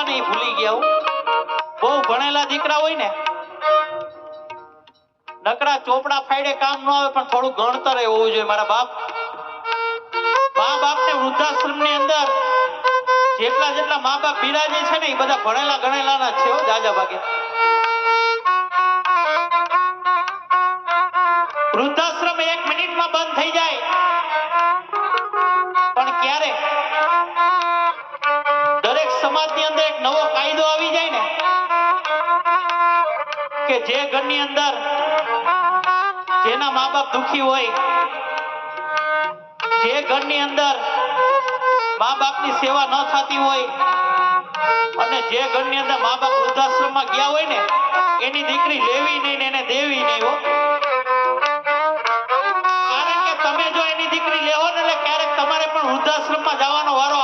ભણાવવાને ભૂલી ગયા હું. બહુ ભણેલા દીકરા હોય ને, નકરા ચોપડા ફાઈડે કામ ન આવે, પણ થોડું ગણતર હોવું જોઈએ. મારા બાપ, મા બાપને વૃદ્ધાશ્રમની અંદર જેટલા જેટલા મા બાપ બિરાજે છે ને, એ બધા ભણેલા ગણેલાના છે જાજા ભાગે. વૃદ્ધાશ્રમ એક મિનિટમાં બંધ થઈ જાય. અંદર એક નવો કાયદો આવી જાય ને, કે જે ઘરની અંદર જેના મા બાપ દુખી હોય, જે ઘરની અંદર મા બાપની સેવા ન થતી હોય, અને જે ઘરની અંદર મા બાપ વૃદ્ધાશ્રમમાં ગયા હોય ને, એની દીકરી લેવી નહીં ને એને દેવી નહીં હો. કારણ કે તમે જો એની દીકરી લેવો ને એટલે ક્યારેક તમારે પણ વૃદ્ધાશ્રમમાં જવાનો વારો